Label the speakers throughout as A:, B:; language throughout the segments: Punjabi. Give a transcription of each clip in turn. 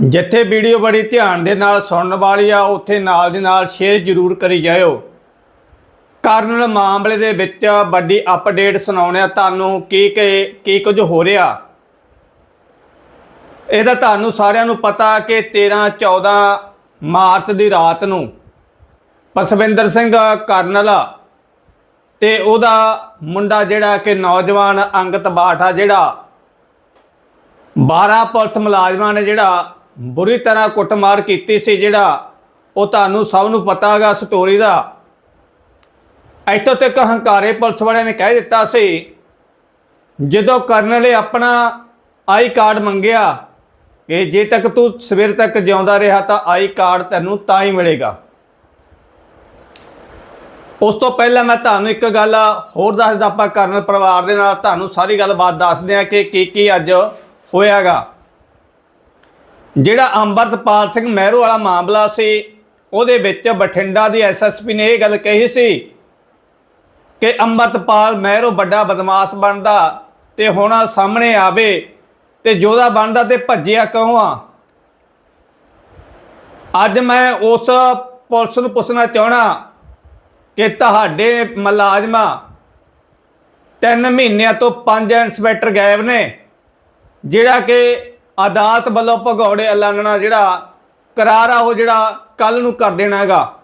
A: ਜਿੱਥੇ ਵੀਡੀਓ ਬੜੀ ਧਿਆਨ ਦੇ ਨਾਲ ਸੁਣਨ ਵਾਲੀ ਆ, ਉੱਥੇ ਨਾਲ ਦੀ ਨਾਲ ਸ਼ੇਅਰ ਜ਼ਰੂਰ ਕਰੀ ਜਾਇਓ। ਕਰਨਲ ਮਾਮਲੇ ਦੇ ਵਿੱਚ ਵੱਡੀ ਅਪਡੇਟ ਸੁਣਾਉਣੇ ਤੁਹਾਨੂੰ ਕੀ ਕੀ ਕੀ ਕੁਝ ਹੋ ਰਿਹਾ? ਇਹਦਾ ਤੁਹਾਨੂੰ ਸਾਰਿਆਂ ਨੂੰ ਪਤਾ ਕਿ 13 14 ਮਾਰਚ ਦੀ ਰਾਤ ਨੂੰ ਪਸਵਿੰਦਰ ਸਿੰਘ ਕਰਨਲ ਤੇ ਉਹਦਾ ਮੁੰਡਾ ਜਿਹੜਾ ਕਿ ਨੌਜਵਾਨ ਅੰਗਤ ਬਾਠਾ ਜਿਹੜਾ 12 ਪੁਲਿਸ ਮੁਲਾਜ਼ਮਾਂ ਨੇ ਜਿਹੜਾ ਬੁਰੀ ਤਰ੍ਹਾਂ ਕੁੱਟਮਾਰ ਕੀਤੀ ਸੀ ਜਿਹੜਾ ਉਹ ਤੁਹਾਨੂੰ ਸਭ ਨੂੰ ਪਤਾ ਹੈਗਾ ਸਟੋਰੀ ਦਾ। ਇੱਥੋਂ ਤੱਕ ਹੰਕਾਰੇ ਪੁਲਿਸ ਵਾਲਿਆਂ ਨੇ ਕਹਿ ਦਿੱਤਾ ਸੀ, ਜਦੋਂ ਕਰਨਲ ਨੇ ਆਪਣਾ ਆਈ ਕਾਰਡ ਮੰਗਿਆ, ਕਿ ਜੇ ਤੱਕ ਤੂੰ ਸਵੇਰ ਤੱਕ ਜਿਉਂਦਾ ਰਿਹਾ ਤਾਂ ਆਈ ਕਾਰਡ ਤੈਨੂੰ ਤਾਂ ਹੀ ਮਿਲੇਗਾ। ਉਸ ਤੋਂ ਪਹਿਲਾਂ ਮੈਂ ਤੁਹਾਨੂੰ ਇੱਕ ਗੱਲ ਹੋਰ ਦੱਸਦਾ, ਆਪਾਂ ਕਰਨਲ ਪਰਿਵਾਰ ਦੇ ਨਾਲ ਤੁਹਾਨੂੰ ਸਾਰੀ ਗੱਲਬਾਤ ਦੱਸਦੇ ਆ ਕਿ ਕੀ ਕੀ ਅੱਜ ਹੋਇਆਗਾ। ਜਿਹੜਾ ਅੰਮ੍ਰਿਤਪਾਲ ਸਿੰਘ ਮਹਿਰੂ ਵਾਲਾ ਮਾਮਲਾ ਸੀ, ਉਹਦੇ ਵਿੱਚ ਬਠਿੰਡਾ ਦੀ ਐਸਐਸਪੀ ਨੇ ਇਹ ਗੱਲ ਕਹੀ ਸੀ ਕਿ ਅੰਮ੍ਰਿਤਪਾਲ ਮਹਿਰੂ ਵੱਡਾ ਬਦਮਾਸ਼ ਬਣਦਾ ਤੇ ਹੁਣ ਸਾਹਮਣੇ ਆਵੇ ਤੇ ਜੋਦਾ ਬਣਦਾ ਤੇ ਭੱਜਿਆ ਕਿਉਂ ਆ? ਅੱਜ ਮੈਂ ਉਸ ਪੁਲਿਸ ਨੂੰ ਪੁੱਛਣਾ ਚਾਹਣਾ ਕਿ ਤੁਹਾਡੇ ਮੁਲਾਜ਼ਮਾਂ ਤਿੰਨ ਮਹੀਨਿਆਂ ਤੋਂ ਪੰਜ ਇੰਸਪੈਕਟਰ ਗਾਇਬ ਨੇ, ਜਿਹੜਾ ਕਿ ਅਦਾਲਤ ਵੱਲੋਂ ਭਗੌੜੇ ਉਲੰਘਣਾ ਜਿਹੜਾ ਕਰਾਰ ਆ, ਉਹ ਜਿਹੜਾ ਕੱਲ ਨੂੰ ਕਰ ਦੇਣਾ ਹੈਗਾ।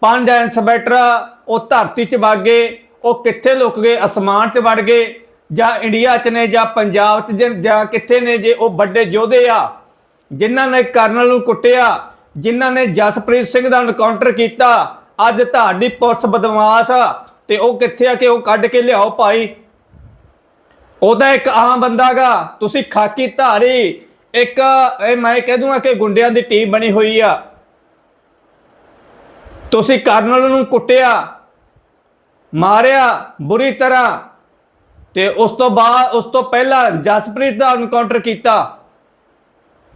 A: ਪੰਜ ਇੰਸਪੈਕਟਰ ਉਹ ਧਰਤੀ 'ਚ ਵਗ ਗਏ, ਉਹ ਕਿੱਥੇ ਲੁਕ ਗਏ, ਅਸਮਾਨ 'ਚ ਵੜ ਗਏ, ਜਾਂ ਇੰਡੀਆ 'ਚ ਨੇ, ਜਾਂ ਪੰਜਾਬ 'ਚ ਜਾਂ- ਜਾਂ ਕਿੱਥੇ ਨੇ, ਜੇ ਉਹ ਵੱਡੇ ਯੋਧੇ ਆ, ਜਿਨ੍ਹਾਂ ਨੇ ਕਰਨਲ ਨੂੰ ਕੁੱਟਿਆ, ਜਿਨ੍ਹਾਂ ਨੇ ਜਸਪ੍ਰੀਤ ਸਿੰਘ ਦਾ ਐਨਕਾਊਂਟਰ ਕੀਤਾ, ਅੱਜ ਤੁਹਾਡੀ ਪੁਲਿਸ ਬਦਮਾਸ਼ ਆ, ਤੇ ਉਹ ਕਿੱਥੇ ਆ ਕਿ ਉਹ ਕੱਢ ਕੇ ਲਿਆਓ ਭਾਈ? ਉਹਦਾ ਇੱਕ ਆਮ ਬੰਦਾਗਾ ਤੁਸੀਂ ਖਾਕੀ ਧਾਰੀ। ਇੱਕ, ਇਹ ਮੈਂ ਕਹਿ ਦੂੰਗਾ ਕਿ ਗੁੰਡਿਆਂ ਦੀ ਟੀਮ ਬਣੀ ਹੋਈ ਆ। ਤੁਸੀਂ ਕਰਨਲ ਨੂੰ ਕੁੱਟਿਆ, ਮਾਰਿਆ ਬੁਰੀ ਤਰ੍ਹਾਂ, ਤੇ ਉਸ ਤੋਂ ਬਾਅਦ, ਉਸ ਤੋਂ ਪਹਿਲਾਂ ਜਸਪ੍ਰੀਤ ਦਾ ਐਨਕਾਊਂਟਰ ਕੀਤਾ।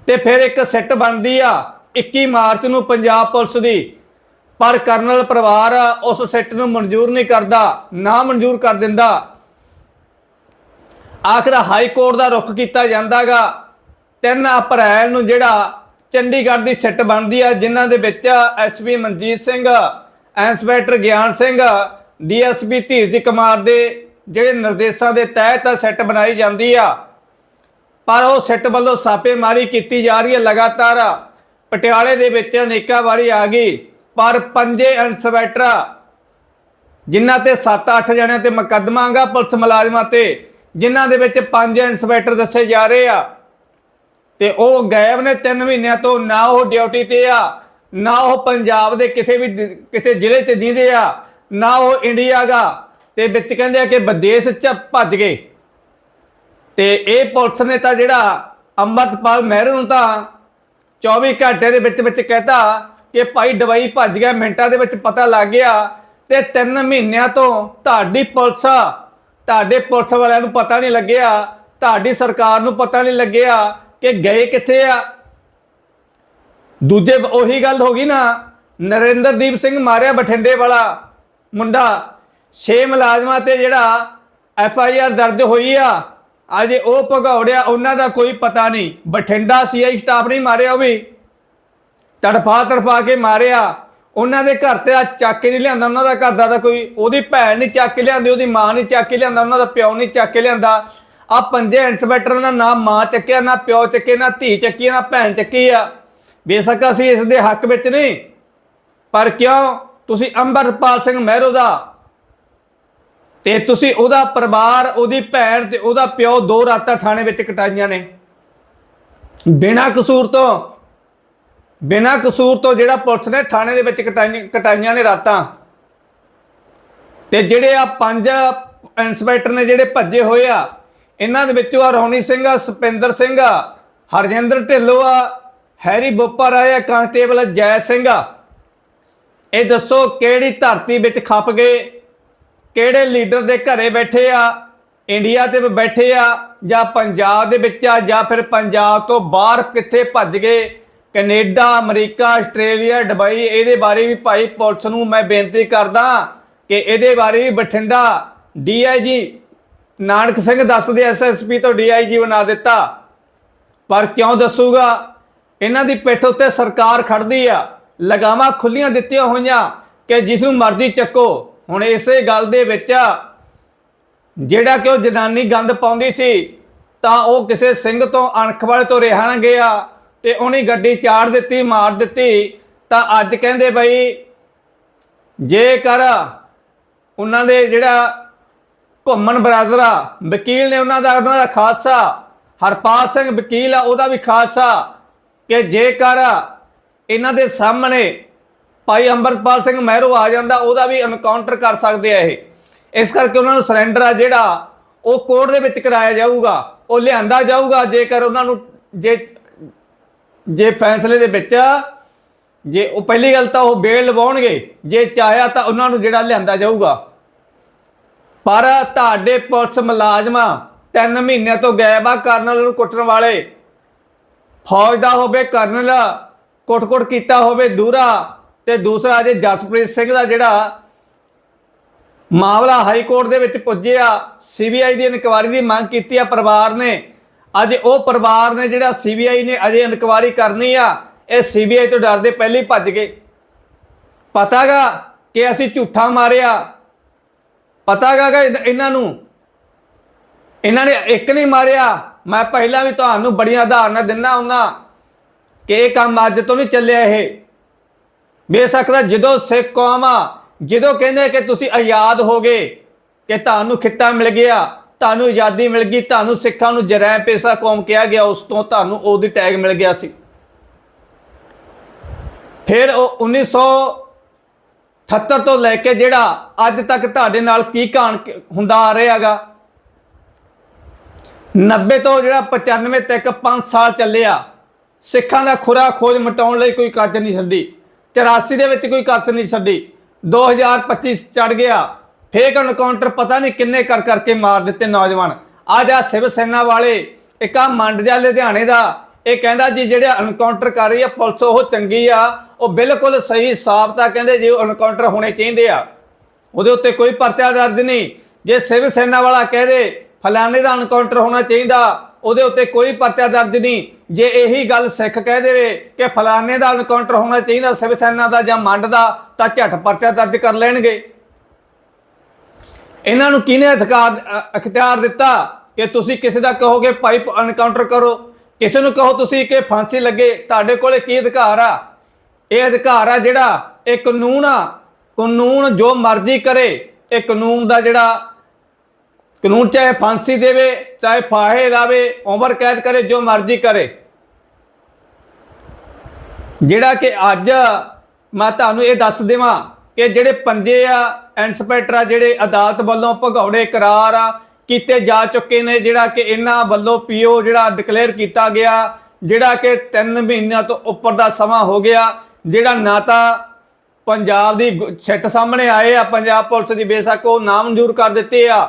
A: ਤੇ ਫਿਰ ਇੱਕ ਸੈੱਟ ਬਣਦੀ ਆ 21 ਮਾਰਚ ਨੂੰ ਪੰਜਾਬ ਪੁਲਿਸ ਦੀ। ਪਰ ਕਰਨਲ ਪਰਿਵਾਰ ਉਸ ਸੈੱਟ ਨੂੰ ਮਨਜ਼ੂਰ ਨਹੀਂ ਕਰਦਾ, ਨਾ ਮਨਜ਼ੂਰ ਕਰ ਦਿੰਦਾ। ਆਖਰ ਹਾਈ ਕੋਰਟ ਦਾ ਰੁਖ ਕੀਤਾ ਜਾਂਦਾਗਾ। 3 ਅਪ੍ਰੈਲ ਨੂੰ ਜਿਹੜਾ ਚੰਡੀਗੜ੍ਹ ਦੀ ਸਿੱਟ ਬਣਦੀ ਆ, ਜਿਨ੍ਹਾਂ ਦੇ ਵਿੱਚ ਐਸਪੀ ਮਨਜੀਤ ਸਿੰਘ, ਇੰਸਪੈਕਟਰ ਗਿਆਨ ਸਿੰਘ ਡੀਐਸਪੀ ਧੀਰਜ ਕੁਮਾਰ ਦੇ ਜਿਹੜੇ ਨਿਰਦੇਸ਼ਾਂ ਦੇ ਤਹਿਤ ਸਿੱਟ ਬਣਾਈ ਜਾਂਦੀ ਆ। ਪਰ ਉਹ ਸਿੱਟ ਵੱਲੋਂ ਛਾਪੇਮਾਰੀ ਕੀਤੀ ਜਾ ਰਹੀ ਹੈ ਲਗਾਤਾਰ। ਪਟਿਆਲੇ ਦੇ ਵਿੱਚ ਅਨੇਕਾਂ ਵਾਰੀ ਆ ਗਈ, ਪਰ ਪੰਜੇ ਇੰਸਪੈਕਟਰ, ਜਿਨ੍ਹਾਂ ਤੇ 7-8 ਜਣਿਆਂ ਤੇ ਮੁਕੱਦਮਾਗਾ ਪੁਲਿਸ ਮੁਲਾਜ਼ਮਾਂ ਤੇ ਜਿਨ੍ਹਾਂ ਦੇ ਵਿੱਚ ਪੰਜ ਇੰਸਪੈਕਟਰ ਦੱਸੇ ਜਾ ਰਹੇ ਆ। ਤੇ ਉਹ ਗਾਇਬ ਨੇ 3 ਮਹੀਨਿਆਂ ਤੋਂ, ਨਾ ਉਹ ਡਿਊਟੀ ਤੇ ਆ, ਨਾ ਉਹ ਪੰਜਾਬ ਦੇ ਕਿਸੇ ਵੀ ਕਿਸੇ ਜ਼ਿਲ੍ਹੇ 'ਚ ਦੀਦੇ ਆ, ਨਾ ਉਹ ਇੰਡੀਆ ਦਾ। ਤੇ ਵਿੱਚ ਕਹਿੰਦੇ ਆ ਕਿ ਵਿਦੇਸ਼ 'ਚ ਭੱਜ ਗਏ। ਤੇ ਇਹ ਪੁਲਿਸ ਨੇ ਤਾਂ ਜਿਹੜਾ ਅੰਮ੍ਰਿਤਪਾਲ ਮਹਿਰੂ ਨੂੰ ਤਾਂ 24 ਘੰਟੇ ਦੇ ਵਿੱਚ ਵਿੱਚ ਕਹਤਾ ਕਿ ਭਾਈ ਦਵਾਈ ਭੱਜ ਗਿਆ, ਮਿੰਟਾਂ ਦੇ ਵਿੱਚ ਪਤਾ ਲੱਗ ਗਿਆ। ਤੇ 3 ਮਹੀਨਿਆਂ ਤੋਂ ਤੁਹਾਡੀ ਪੁਲਿਸ ਤੁਹਾਡੇ ਪੁਲਿਸ ਵਾਲਿਆਂ ਨੂੰ ਪਤਾ ਨਹੀਂ ਲੱਗਿਆ, ਤੁਹਾਡੀ ਸਰਕਾਰ ਨੂੰ ਪਤਾ ਨਹੀਂ ਲੱਗਿਆ ਕਿ ਗਏ ਕਿੱਥੇ ਆ। ਦੂਜੇ ਉਹੀ ਗੱਲ ਹੋ ਗਈ ਨਾ, ਨਰਿੰਦਰਦੀਪ ਸਿੰਘ ਮਾਰਿਆ ਬਠਿੰਡੇ ਵਾਲਾ ਮੁੰਡਾ। 6 ਮੁਲਾਜ਼ਮਾਂ ਤੇ ਜਿਹੜਾ ਐਫ ਆਈ ਆਰ ਦਰਜ ਹੋਈ ਆ, ਅਜੇ ਉਹ ਭਗੌੜਿਆ, ਉਹਨਾਂ ਦਾ ਕੋਈ ਪਤਾ ਨਹੀਂ। ਬਠਿੰਡਾ ਸੀਆਈ ਸਟਾਫ ਨਹੀਂ ਮਾਰਿਆ ਉਹ ਵੀ। ਤੜਫਾ ਤੜਫਾ ਕੇ ਮਾਰਿਆ। ਉਹਨਾਂ ਦੇ ਘਰ ਤੇ ਆ ਚੱਕ ਕੇ ਨਹੀਂ ਲਿਆਂਦਾ, ਉਹਨਾਂ ਦਾ ਘਰ ਦਾ ਤਾਂ ਕੋਈ ਉਹਦੀ ਭੈਣ ਨਹੀਂ ਚੱਕ ਕੇ ਲਿਆਂਦੀ, ਉਹਦੀ ਮਾਂ ਨਹੀਂ ਚੱਕ ਕੇ ਲਿਆਂਦਾ, ਉਹਨਾਂ ਦਾ ਪਿਓ ਨਹੀਂ ਚੱਕ ਕੇ ਲਿਆਂਦਾ। ਆ ਪੰਜੇ ਇੰਸਪੈਕਟਰਾਂ ਦਾ ਨਾ ਮਾਂ ਚੱਕਿਆ, ਨਾ ਪਿਓ ਚੱਕੇ, ਨਾ ਧੀ ਚੱਕੀ, ਨਾ ਭੈਣ ਚੱਕੀ ਆ। ਬੇਸ਼ੱਕ ਅਸੀਂ ਇਸ ਦੇ ਹੱਕ ਵਿੱਚ ਨਹੀਂ। ਪਰ ਕਿਉਂ? ਤੁਸੀਂ ਅੰਮ੍ਰਿਤਪਾਲ ਸਿੰਘ ਮਹਿਰੋ ਦਾ ਤੇ ਤੁਸੀਂ ਉਹਦਾ ਪਰਿਵਾਰ, ਉਹਦੀ ਭੈਣ ਤੇ ਉਹਦਾ ਪਿਓ ਦੋ ਰਾਤਾਂ ਥਾਣੇ ਵਿੱਚ ਕਟਾਈਆਂ ਨੇ। ਬਿਨਾਂ ਕਸੂਰ ਤੋਂ ਬਿਨਾਂ ਕਸੂਰ ਤੋਂ ਜਿਹੜਾ ਪੁਲਿਸ ਨੇ ਥਾਣੇ ਦੇ ਵਿੱਚ ਕਟਾਈਆਂ ਕਟਾਈਆਂ ਨੇ ਰਾਤਾਂ, ਤੇ ਜਿਹੜੇ ਆ ਪੰਜ ਇੰਸਪੈਕਟਰ ਨੇ ਜਿਹੜੇ ਭੱਜੇ ਹੋਏ ਆ, ਇਹਨਾਂ ਦੇ ਵਿੱਚੋਂ ਆ ਰੌਣੀ ਸਿੰਘ ਆ, ਸੁਪਿੰਦਰ ਸਿੰਘ ਆ, ਹਰਜਿੰਦਰ ਢਿੱਲੋਂ ਆ, ਹੈਰੀ ਬੋਪਰ ਆ, ਕਾਂਸਟੇਬਲ ਜੈ ਸਿੰਘ ਆ। ਇਹ ਦੱਸੋ ਕਿਹੜੀ ਧਰਤੀ ਵਿੱਚ ਖੱਪ ਗਏ, ਕਿਹੜੇ ਲੀਡਰ ਦੇ ਘਰੇ ਬੈਠੇ ਆ, ਇੰਡੀਆ ਤੇ ਬੈਠੇ ਆ, ਜਾਂ ਪੰਜਾਬ ਦੇ ਵਿੱਚ ਆ, ਜਾਂ ਫਿਰ ਪੰਜਾਬ ਤੋਂ ਬਾਹਰ ਕਿੱਥੇ ਭੱਜ ਗਏ ਕੈਨੇਡਾ, ਅਮਰੀਕਾ, ਆਸਟ੍ਰੇਲੀਆ ਦੁਬਈ ਇਹਦੇ ਬਾਰੇ ਵੀ ਭਾਈ ਪੁਲਿਸ ਨੂੰ ਮੈਂ ਬੇਨਤੀ ਕਰਦਾ ਕਿ ਇਹਦੇ ਬਾਰੇ ਵੀ ਬਠਿੰਡਾ ਡੀਆਈਜੀ ਨਾਨਕ ਸਿੰਘ ਦੱਸਦੇ ਐਸਐਸਪੀ ਤੋਂ ਡੀਆਈਜੀ ਬਣਾ ਦਿੱਤਾ। ਪਰ ਕਿਉਂ ਦੱਸੂਗਾ? ਇਹਨਾਂ ਦੀ ਪਿੱਠ ਉੱਤੇ ਸਰਕਾਰ ਖੜਦੀ ਆ, ਲਗਾਵਾਂ ਖੁੱਲੀਆਂ ਦਿੱਤੀਆਂ ਹੋਈਆਂ ਕਿ ਜਿਸ ਨੂੰ ਮਰਜ਼ੀ ਚੱਕੋ। ਹੁਣ ਇਸੇ ਗੱਲ ਦੇ ਵਿੱਚ ਜਿਹੜਾ ਕਿ ਉਹ ਜਨਾਨੀ ਗੰਦ ਪਾਉਂਦੀ ਸੀ, ਤਾਂ ਉਹ ਕਿਸੇ ਸਿੰਘ ਤੋਂ ਅਣਖ ਵਾਲੇ ਤੋਂ ਰਿਹਾ ਨਾ ਗਿਆ। ਤੇ ਉਹਨੇ ਗੱਡੀ ਚਾੜ ਦਿੱਤੀ, ਮਾਰ ਦਿੱਤੀ, ਤਾਂ ਅੱਜ ਕਹਿੰਦੇ ਬਈ ਜੇਕਰ ਉਹਨਾਂ ਦੇ ਜਿਹੜਾ ਘੁੰਮਣ ਬਰਾਦਰ ਆ, ਵਕੀਲ ਨੇ ਉਹਨਾਂ ਦਾ ਉਹਨਾਂ ਦਾ ਖਾਲਸਾ, ਹਰਪਾਲ ਸਿੰਘ ਵਕੀਲ ਆ, ਉਹਦਾ ਵੀ ਖਾਲਸਾ, ਕਿ ਜੇਕਰ ਇਹਨਾਂ ਦੇ ਸਾਹਮਣੇ ਭਾਈ ਅੰਮ੍ਰਿਤਪਾਲ ਸਿੰਘ ਮਹਿਰੋ ਆ ਜਾਂਦਾ, ਉਹਦਾ ਵੀ ਐਨਕਾਊਂਟਰ ਕਰ ਸਕਦੇ ਆ ਇਹ। ਇਸ ਕਰਕੇ ਉਹਨਾਂ ਨੂੰ ਸਰੈਂਡਰ ਆ ਜਿਹੜਾ ਉਹ ਕੋਰਟ ਦੇ ਵਿੱਚ ਕਰਾਇਆ ਜਾਊਗਾ, ਉਹ ਲਿਆਂਦਾ ਜਾਊਗਾ, ਜੇਕਰ ਉਹਨਾਂ ਨੂੰ, ਜੇ ਜੇ ਫੈਸਲੇ ਦੇ ਵਿੱਚ ਜੇ ਉਹ ਪਹਿਲੀ ਗੱਲ ਤਾਂ ਉਹ ਬੇਲ ਲਵਾਉਣਗੇ, ਜੇ ਚਾਹਿਆ ਤਾਂ ਉਹਨਾਂ ਨੂੰ ਜਿਹੜਾ ਲਿਆਂਦਾ ਜਾਊਗਾ। ਪਰ ਤੁਹਾਡੇ ਪੁਲਿਸ ਮੁਲਾਜ਼ਮਾਂ 3 ਮਹੀਨਿਆਂ ਤੋਂ ਗਾਇਬ ਆ ਕਰਨਲ ਨੂੰ ਕੁੱਟਣ ਵਾਲੇ। ਫੌਜ ਦਾ ਹੋਵੇ ਕਰਨਲ, ਕੁੱਟ-ਕੁੱਟ ਕੀਤਾ ਹੋਵੇ ਦੂਰਾ, ਤੇ ਦੂਸਰਾ ਜੇ ਜਸਪ੍ਰੀਤ ਸਿੰਘ ਦਾ ਜਿਹੜਾ ਮਾਮਲਾ ਹਾਈ ਕੋਰਟ ਦੇ ਵਿੱਚ ਪੁੱਜਿਆ, ਸੀਬੀਆਈ ਦੀ ਇਨਕੁਆਇਰੀ ਦੀ ਮੰਗ ਕੀਤੀ ਆ ਪਰਿਵਾਰ ਨੇ ਅੱਜ ਉਹ ਪਰਿਵਾਰ ਨੇ ਜਿਹੜਾ ਸੀਬੀਆਈ ਨੇ ਅਜੇ ਇਨਕੁਆਇਰੀ ਕਰਨੀ ਆ, ਇਹ ਸੀਬੀਆਈ ਤੋਂ ਡਰਦੇ ਪਹਿਲੇ ਹੀ ਭੱਜ ਗਏ। ਪਤਾਗਾ ਕਿ ਅਸੀਂ ਝੂਠਾ ਮਾਰਿਆ। ਪਤਾਗਾ ਕਿ ਇਹਨਾਂ ਨੂੰ। ਇਹਨਾਂ ਨੇ ਇੱਕ ਨਹੀਂ ਮਾਰਿਆ। ਮੈਂ ਪਹਿਲਾਂ ਵੀ ਤੁਹਾਨੂੰ ਬੜੀਆਂ ਉਦਾਹਰਨਾਂ ਦਿੰਦਾ ਹੁੰਦਾ ਕਿ ਇਹ ਕੰਮ ਅੱਜ ਤੋਂ ਨਹੀਂ ਚੱਲਿਆ ਇਹ। ਬੇਸ਼ੱਕ ਜਦੋਂ ਸਿੱਖ ਕੌਮ ਆ, ਜਦੋਂ ਕਹਿੰਦੇ ਕਿ ਤੁਸੀਂ ਆਜ਼ਾਦ ਹੋ ਗਏ, ਕਿ ਤੁਹਾਨੂੰ ਖਿੱਤਾ ਮਿਲ ਗਿਆ ਤੁਹਾਨੂੰ ਆਜ਼ਾਦੀ ਮਿਲ ਗਈ, ਤੁਹਾਨੂੰ ਸਿੱਖਾਂ ਨੂੰ ਜਰੈ ਪੇਸ਼ਾ ਕੌਮ ਕਿਹਾ ਗਿਆ, ਉਸ ਤੋਂ ਤੁਹਾਨੂੰ ਉਹਦੀ ਟੈਗ ਮਿਲ ਗਿਆ ਸੀ। ਫਿਰ ਉਹ 1978 ਤੋਂ ਲੈ ਕੇ ਜਿਹੜਾ ਅੱਜ ਤੱਕ ਤੁਹਾਡੇ ਨਾਲ ਕੀ ਕਹਾਣ ਹੁੰਦਾ ਆ ਰਿਹਾਗਾ 90 ਤੋਂ ਜਿਹੜਾ 95 ਤੱਕ 5 ਸਾਲ ਚੱਲਿਆ, ਸਿੱਖਾਂ ਦਾ ਖੁਰਾ ਖੋਜ ਮਟਾਉਣ ਲਈ ਕੋਈ ਕੱਚ ਨਹੀਂ ਛੱਡੀ 84 ਦੇ ਵਿੱਚ ਕੋਈ ਕੱਚ ਨਹੀਂ ਛੱਡੀ 2025 ਚੜ ਗਿਆ ਫੇਕ ਐਨਕਾਊਂਟਰ ਪਤਾ ਨਹੀਂ ਕਿੰਨੇ ਕਰ ਕਰਕੇ ਮਾਰ ਦਿੱਤੇ ਨੌਜਵਾਨ। ਅੱਜ ਆ ਸਿਵ ਸੈਨਾ ਵਾਲੇ, ਇੱਕ ਆ ਮੰਡਜਾ ਲੁਧਿਆਣੇ ਦਾ, ਇਹ ਕਹਿੰਦਾ ਜੀ ਜਿਹੜੇ ਐਨਕਾਊਂਟਰ ਕਰ ਰਹੀ ਆ, ਪੁਲਿਸ ਉਹ ਚੰਗੀ ਆ, ਉਹ ਬਿਲਕੁਲ ਸਹੀ ਸਾਫ਼ ਤਾਂ ਕਹਿੰਦੇ ਜੀ ਐਨਕਾਊਂਟਰ ਹੋਣੇ ਚਾਹੀਦੇ ਆ। ਉਹਦੇ ਉੱਤੇ ਕੋਈ ਪਰਚਾ ਦਰਜ ਨਹੀਂ। ਜੇ ਸਿਵ ਸੈਨਾ ਵਾਲਾ ਕਹਦੇ ਫਲਾਣੇ ਦਾ ਐਨਕਾਊਂਟਰ ਹੋਣਾ ਚਾਹੀਦਾ, ਉਹਦੇ ਉੱਤੇ ਕੋਈ ਪਰਚਾ ਦਰਜ ਨਹੀਂ। ਜੇ ਇਹੀ ਗੱਲ ਸਿੱਖ ਕਹਿ ਦੇਵੇ ਕਿ ਫਲਾਣੇ ਦਾ ਐਨਕਾਊਂਟਰ ਹੋਣਾ ਚਾਹੀਦਾ ਸਿਵ ਸੈਨਾ ਦਾ ਜਾਂ ਮੰਡ ਦਾ, ਤਾਂ ਝਟ ਪਰਚਾ ਦਰਜ ਕਰ ਲੈਣਗੇ। ਇਹਨਾਂ ਨੂੰ ਕਿਹਨੇ ਅਧਿਕਾਰ ਅਖਤਿਆਰ ਦਿੱਤਾ ਕਿ ਤੁਸੀਂ ਕਿਸੇ ਦਾ ਕਹੋਗੇ ਭਾਈ ਐਨਕਾਊਂਟਰ ਕਰੋ? ਕਿਸੇ ਨੂੰ ਕਹੋ ਤੁਸੀਂ ਕਿ ਫਾਂਸੀ ਲੱਗੇ? ਤੁਹਾਡੇ ਕੋਲੇ ਕੀ ਅਧਿਕਾਰ ਆ? ਇਹ ਅਧਿਕਾਰ ਆ ਜਿਹੜਾ ਇਹ ਕਾਨੂੰਨ ਆ। ਕਾਨੂੰਨ ਜੋ ਮਰਜ਼ੀ ਕਰੇ, ਇਹ ਕਾਨੂੰਨ ਦਾ ਜਿਹੜਾ ਕਾਨੂੰਨ ਚਾਹੇ ਫਾਂਸੀ ਦੇਵੇ, ਚਾਹੇ ਫਾਹੇ ਲਾਵੇ ਉਮਰ ਕੈਦ ਕਰੇ, ਜੋ ਮਰਜ਼ੀ ਕਰੇ। ਜਿਹੜਾ ਕਿ ਅੱਜ ਮੈਂ ਤੁਹਾਨੂੰ ਇਹ ਦੱਸ ਦੇਵਾਂ ਕਿ ਜਿਹੜੇ ਪੰਜੇ ਆ ਇੰਸਪੈਕਟਰ ਆ, ਜਿਹੜੇ ਅਦਾਲਤ ਵੱਲੋਂ ਭਗੌੜੇ ਕਰਾਰ ਆ, ਕੀਤੇ ਜਾ ਚੁੱਕੇ ਨੇ, ਜਿਹੜਾ ਕਿ ਇਹਨਾਂ ਵੱਲੋਂ ਪੀਓ ਜਿਹੜਾ ਡਿਕਲੇਅਰ ਕੀਤਾ ਗਿਆ, ਜਿਹੜਾ ਕਿ 3 ਮਹੀਨਿਆਂ ਤੋਂ ਉੱਪਰ ਦਾ ਸਮਾਂ ਹੋ ਗਿਆ, ਜਿਹੜਾ ਨਾ ਤਾਂ ਪੰਜਾਬ ਦੀ ਗੁ- ਸਿੱਟ ਸਾਹਮਣੇ ਆਏ ਆ, ਪੰਜਾਬ ਪੁਲਿਸ ਦੀ ਬੇਸ਼ੱਕ ਉਹ ਨਾਮਨਜ਼ੂਰ ਕਰ ਦਿੱਤੇ ਆ।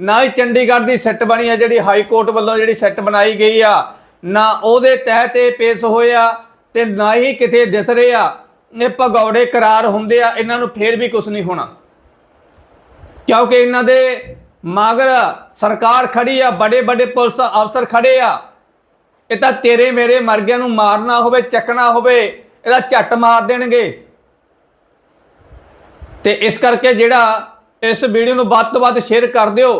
A: ਨਾ ਹੀ ਚੰਡੀਗੜ੍ਹ ਦੀ ਸਿੱਟ ਬਣੀ ਆ, ਜਿਹੜੀ ਹਾਈ ਕੋਰਟ ਵੱਲੋਂ ਜਿਹੜੀ ਸਿੱਟ ਬਣਾਈ ਗਈ ਆ, ਨਾ ਉਹਦੇ ਤਹਿਤ ਇਹ ਪੇਸ਼ ਹੋਇਆ ਤੇ ਨਾ ਹੀ ਕਿਤੇ ਦਿਸ ਰਹੇ ਆ, ਇਹ ਭਗੌੜੇ ਕਰਾਰ ਹੁੰਦੇ ਆ, ਇਹਨਾਂ ਨੂੰ ਫੇਰ ਵੀ ਕੁਝ ਨਹੀਂ ਹੋਣਾ। ਕਿਉਂਕਿ ਇਹਨਾਂ ਦੇ ਮਗਰ ਸਰਕਾਰ ਖੜੀ ਆ ਬੜੇ ਬੜੇ ਪੁਲਿਸ ਅਫਸਰ ਖੜੇ ਆ। ਇਹ ਤਾਂ ਤੇਰੇ ਮੇਰੇ ਮਰਗਿਆਂ ਨੂੰ ਮਾਰਨਾ ਹੋਵੇ, ਚੱਕਣਾ ਹੋਵੇ, ਇਹਦਾ ਝੱਟ ਮਾਰ ਦੇਣਗੇ। ਤੇ ਇਸ ਕਰਕੇ ਜਿਹੜਾ ਇਸ ਵੀਡੀਓ ਨੂੰ ਵੱਧ ਤੋਂ ਵੱਧ ਸ਼ੇਅਰ ਕਰ ਦਿਓ।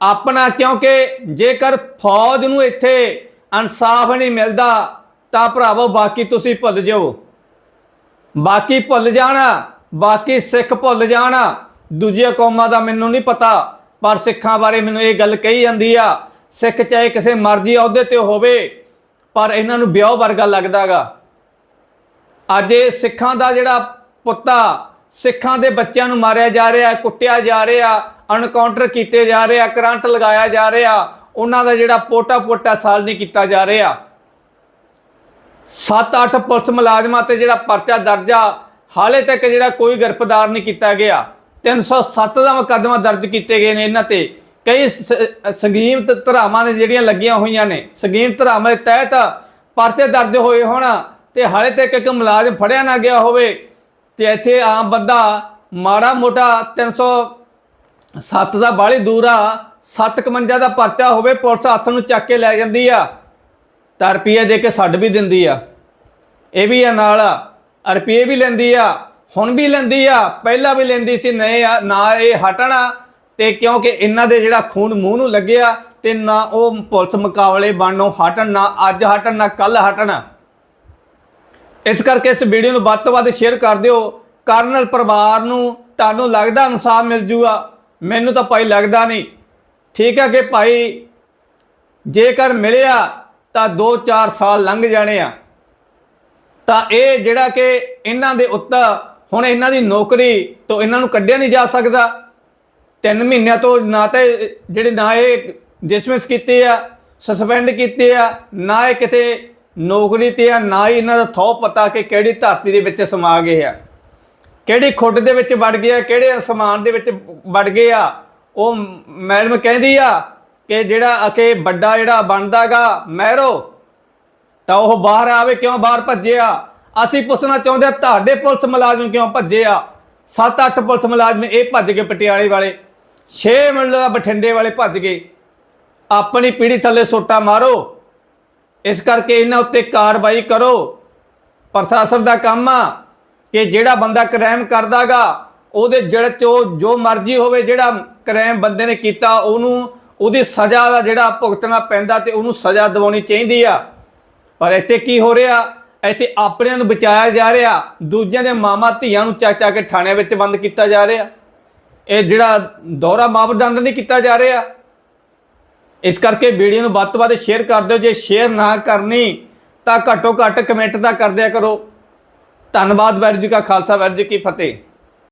A: ਆਪਣਾ ਕਿਉਂਕਿ ਜੇਕਰ ਫੌਜ ਨੂੰ ਇੱਥੇ ਇਨਸਾਫ ਨਹੀਂ ਮਿਲਦਾ, ਤਾਂ ਭਰਾਵੋ ਬਾਕੀ ਤੁਸੀਂ ਭੁੱਲ ਜਾਓ। ਬਾਕੀ ਭੁੱਲ ਜਾਣਾ, ਬਾਕੀ ਸਿੱਖ ਭੁੱਲ ਜਾਣਾ। ਦੂਜੀਆਂ ਕੌਮਾਂ ਦਾ ਮੈਨੂੰ ਨਹੀਂ ਪਤਾ, ਪਰ ਸਿੱਖਾਂ ਬਾਰੇ ਮੈਨੂੰ ਇਹ ਗੱਲ ਕਹੀ ਜਾਂਦੀ ਆ, ਸਿੱਖ ਚਾਹੇ ਕਿਸੇ ਮਰਜ਼ੀ ਅਹੁਦੇ ਤੇ ਹੋਵੇ, ਪਰ ਇਹਨਾਂ ਨੂੰ ਵਿਆਹ ਵਰਗਾ ਲੱਗਦਾਗਾ ਅੱਜ ਇਹ ਸਿੱਖਾਂ ਦਾ ਜਿਹੜਾ ਪੁੱਤਾ, ਸਿੱਖਾਂ ਦੇ ਬੱਚਿਆਂ ਨੂੰ ਮਾਰਿਆ ਜਾ ਰਿਹਾ, ਕੁੱਟਿਆ ਜਾ ਰਿਹਾ, ਅਨਕਾਊਂਟਰ ਕੀਤੇ ਜਾ ਰਿਹਾ ਕਰੰਟ ਲਗਾਇਆ ਜਾ ਰਿਹਾ, ਉਹਨਾਂ ਦਾ ਜਿਹੜਾ ਪੋਟਾ ਪੋਟਾ ਸਾਲ ਨਹੀਂ ਕੀਤਾ ਜਾ ਰਿਹਾ। 7-8 ਪੁਲਿਸ ਮੁਲਾਜ਼ਮਾਂ ਤੇ ਜਿਹੜਾ ਪਰਚਾ ਦਰਜਾ ਹਾਲੇ ਤੱਕ ਜਿਹੜਾ ਕੋਈ ਗ੍ਰਿਫਤਾਰ ਨਹੀਂ ਕੀਤਾ ਗਿਆ। 307 ਦਾ ਮੁਕੱਦਮਾ ਦਰਜ ਕੀਤੇ ਗਏ ਨੇ ਇਹਨਾਂ ਤੇ। ਕਈ ਸ- ਸੰਗੀਨ ਧਰਾਵਾਂ ਨੇ ਜਿਹੜੀਆਂ ਲੱਗੀਆਂ ਹੋਈਆਂ ਨੇ। ਸੰਗੀਨ ਧਰਾਵਾਂ ਦੇ ਤਹਿਤ ਪਰਚੇ ਦਰਜ ਹੋਏ ਹੋਣ ਤੇ ਹਾਲੇ ਤੱਕ ਇੱਕ ਮੁਲਾਜ਼ਮ ਫੜਿਆ ਨਾ ਗਿਆ ਹੋਵੇ ਤੇ ਇੱਥੇ ਆਮ ਬੰਦਾ ਮਾੜਾ ਮੋਟਾ 307 ਦਾ ਬਾਲੀ ਦੂਰ ਆ 751 ਦਾ ਪਰਚਾ ਹੋਵੇ, ਪੁਲਿਸ ਹੱਥ ਨੂੰ ਚੱਕ ਕੇ ਲੈ ਜਾਂਦੀ ਆ, ਤਾਂ ਰੁਪਈਏ ਦੇ ਕੇ ਛੱਡ ਵੀ ਦਿੰਦੀ ਆ। ਇਹ ਵੀ ਆ ਨਾਲ ਰੁਪਈਏ ਵੀ ਲੈਂਦੀ ਆ। ਹੁਣ ਵੀ ਲੈਂਦੀ ਆ, ਪਹਿਲਾਂ ਵੀ ਲੈਂਦੀ ਸੀ ਨਹੀਂ ਆ, ਨਾ ਇਹ ਹਟਣਾ ਤੇ ਕਿਉਂਕਿ ਇਹਨਾਂ ਦੇ ਜਿਹੜਾ ਖੂਨ ਮੂੰਹ ਨੂੰ ਲੱਗਿਆ ਤੇ ਨਾ ਉਹ ਪੁਲਿਸ ਮੁਕਾਬਲੇ ਬਣਨੋਂ ਹਟਣ, ਨਾ ਅੱਜ ਹਟਣ, ਨਾ ਕੱਲ ਹਟਣ। ਇਸ ਕਰਕੇ ਇਸ ਵੀਡੀਓ ਨੂੰ ਵੱਧ ਤੋਂ ਵੱਧ ਸ਼ੇਅਰ ਕਰ ਦਿਓ। ਕਰਨਲ ਪਰਿਵਾਰ ਨੂੰ ਤੁਹਾਨੂੰ ਲੱਗਦਾ ਇਨਸਾਫ ਮਿਲ ਜੂਗਾ? ਮੈਨੂੰ ਤਾਂ ਭਾਈ ਲੱਗਦਾ ਨਹੀਂ। ਠੀਕ ਹੈ ਕਿ ਭਾਈ ਜੇਕਰ ਮਿਲਿਆ ਤਾਂ 2-4 ਸਾਲ ਲੰਘ ਜਾਣੇ ਆ। ਤਾਂ ਇਹ ਜਿਹੜਾ ਕਿ ਇਹਨਾਂ ਦੇ ਉੱਤੇ ਹੁਣ ਇਹਨਾਂ ਦੀ ਨੌਕਰੀ ਤੋਂ ਇਹਨਾਂ ਨੂੰ ਕੱਢਿਆ ਨਹੀਂ ਜਾ ਸਕਦਾ। ਤਿੰਨ ਮਹੀਨਿਆਂ ਤੋਂ ਨਾ ਤਾਂ ਜਿਹੜੇ ਨਾ ਇਹ ਡਿਸਮਿਸ ਕੀਤੇ ਆ ਸਸਪੈਂਡ ਕੀਤੇ ਆ, ਨਾ ਇਹ ਕਿਤੇ ਨੌਕਰੀ ਤੇ ਆ, ਨਾ ਹੀ ਇਹਨਾਂ ਦਾ ਥੋ ਪਤਾ ਕਿ ਕਿਹੜੀ ਧਰਤੀ ਦੇ ਵਿੱਚ ਸਮਾ ਗਏ ਆ। ਕਿਹੜੀ ਖੁੱਡ ਦੇ ਵਿੱਚ ਵੜ ਗਏ ਆ, ਕਿਹੜੇ ਅਸਮਾਨ ਦੇ ਵਿੱਚ ਵੜ ਗਏ ਆ। ਉਹ ਮੈਡਮ ਕਹਿੰਦੀ ਆ ਕਿ ਜਿਹੜਾ ਅਕੇ ਵੱਡਾ ਜਿਹੜਾ ਬਣਦਾਗਾ, ਮਹਿਰੋ, ਤਾਂ ਉਹ ਬਾਹਰ ਆਵੇ ਕਿਉਂ ਬਾਹਰ ਭੱਜਿਆ? ਅਸੀਂ ਪੁੱਛਣਾ ਚਾਹੁੰਦੇ ਹਾਂ, ਤੁਹਾਡੇ ਪੁਲਿਸ ਮੁਲਾਜ਼ਮ ਕਿਉਂ ਭੱਜੇ ਆ? 7-8 ਪੁਲਿਸ ਮੁਲਾਜ਼ਮ ਇਹ ਭੱਜ ਗਏ ਪਟਿਆਲੇ ਵਾਲੇ 6 ਮਿੰਟ ਬਠਿੰਡੇ ਵਾਲੇ ਭੱਜ ਗਏ। ਆਪਣੀ ਪੀੜੀ ਥੱਲੇ ਸੋਟਾ ਮਾਰੋ। ਇਸ ਕਰਕੇ ਇਹਨਾਂ ਉੱਤੇ ਕਾਰਵਾਈ ਕਰੋ। ਪ੍ਰਸ਼ਾਸਨ ਦਾ ਕੰਮ ਆ ਕਿ ਜਿਹੜਾ ਬੰਦਾ ਕ੍ਰਾਈਮ ਕਰਦਾਗਾ, ਉਹਦੇ ਜੜ ਚੋ ਜੋ ਮਰਜ਼ੀ ਹੋਵੇ, ਜਿਹੜਾ ਕ੍ਰਾਈਮ ਬੰਦੇ ਨੇ ਕੀਤਾ, ਉਹਨੂੰ ਉਹਦੀ ਸਜ਼ਾ ਦਾ ਜਿਹੜਾ ਭੁਗਤਣਾ ਪੈਂਦਾ ਤੇ ਉਹਨੂੰ ਸਜ਼ਾ ਦਿਵਾਉਣੀ ਚਾਹੀਦੀ ਆ। ਪਰ ਇੱਥੇ ਕੀ ਹੋ ਰਿਹਾ? ਇੱਥੇ ਆਪਣਿਆਂ ਨੂੰ ਬਚਾਇਆ ਜਾ ਰਿਹਾ, ਦੂਜਿਆਂ ਦੇ ਮਾਮਾ ਧੀਆਂ ਨੂੰ ਚੱਕ ਚੱਕ ਕੇ ਥਾਣਿਆਂ ਵਿੱਚ ਬੰਦ ਕੀਤਾ ਜਾ ਰਿਹਾ। ਇਹ ਜਿਹੜਾ ਦੋਹਰਾ ਮਾਪਦੰਡ ਨਹੀਂ ਕੀਤਾ ਜਾ ਰਿਹਾ। ਇਸ ਕਰਕੇ ਵੀਡੀਓ ਨੂੰ ਵੱਧ ਤੋਂ ਵੱਧ ਸ਼ੇਅਰ ਕਰ ਦਿਓ। ਜੇ ਸ਼ੇਅਰ ਨਾ ਕਰਨੀ, ਤਾਂ ਘੱਟੋ ਘੱਟ ਕਮੈਂਟ ਤਾਂ ਕਰ ਦਿਆ ਕਰੋ। ਧੰਨਵਾਦ, ਵਾਹਿਗੁਰੂ ਜੀ ਕਾ ਖਾਲਸਾ, ਵਾਹਿਗੁਰੂ ਜੀ ਕੀ ਫਤਿਹ।